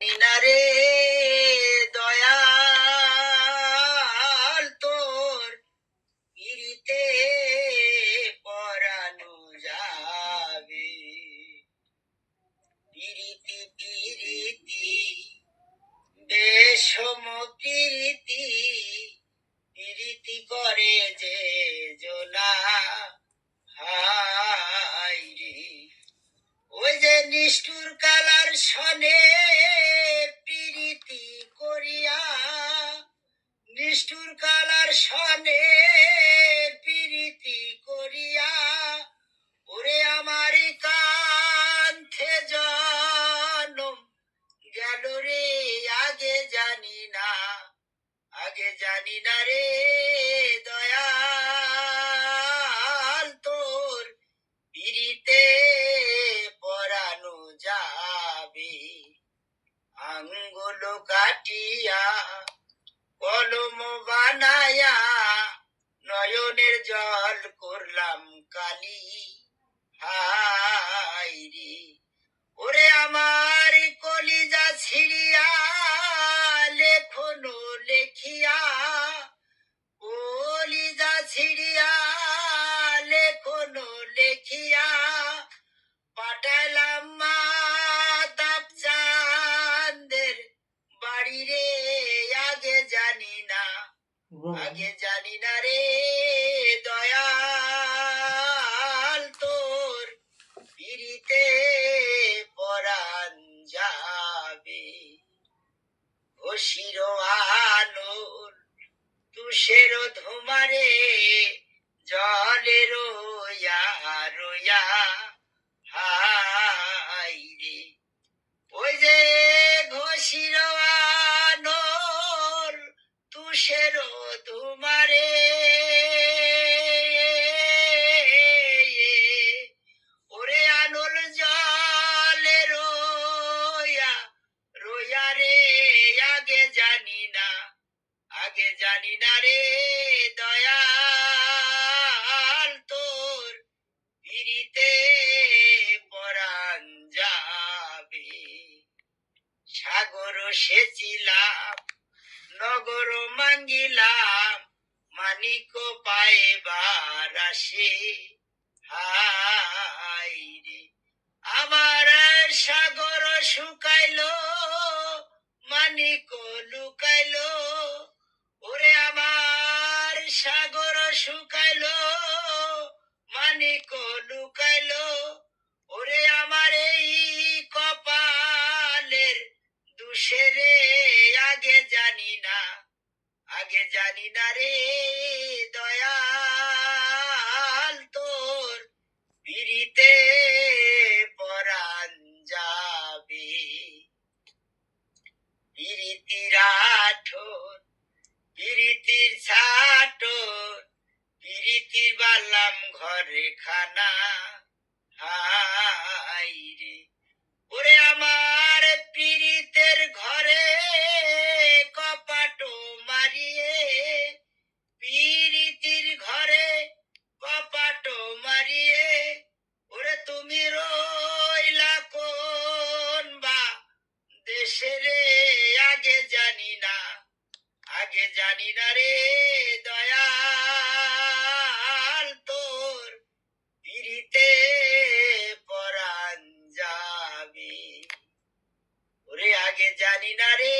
মিনারে দয়াল তোর পিড়িতে পরানো যাবে। পিরিতি পিরিতি বেশম পিরিতি পিরিতি করে যে জোলা। হাই ওই যে নিষ্ঠুর কালার সনে নিষ্ঠুর কালার সনে প্রীতি করিয়া, ওরে আমার কান্থে জনম গেল রে, আগে জানি না, আগে জানি না রে দয়াল তোর পিড়িতে পরানো যাবে। আঙ্গুল কাটিয়া জল করলাম কালি। হাই রে। ওরে আমার কলিজা ছিড়িয়া লেখনো লেখিয়া। কলিজা ছিড়িয়া লেখনো লেখিয়া। পাঠালাম মা চাঁদের বাড়ি রে আগে জানি না আগে জানি না রে। দয়াল তোর পিড়িতে পরাণ যাবে। ঘষির আলোর তুষের ধুমারে জলের রোয়া রোয়া। জানি না রে দয়াল তোর পিড়িতে পরাণ যাবে। সাগর সেচিলাম, নগর মাঙ্গিলাম, মানিক পাইবার আসে। হাই রে আমার সাগর শুকাইলো, মানিক লুকাইলো। সাগর শুকাইলো মানিক লুকাইলো। ওরে আমার এই কপালের দুশেরে আগে জানি না, আগে জানি না রে। ঘরে খানা হাই আগে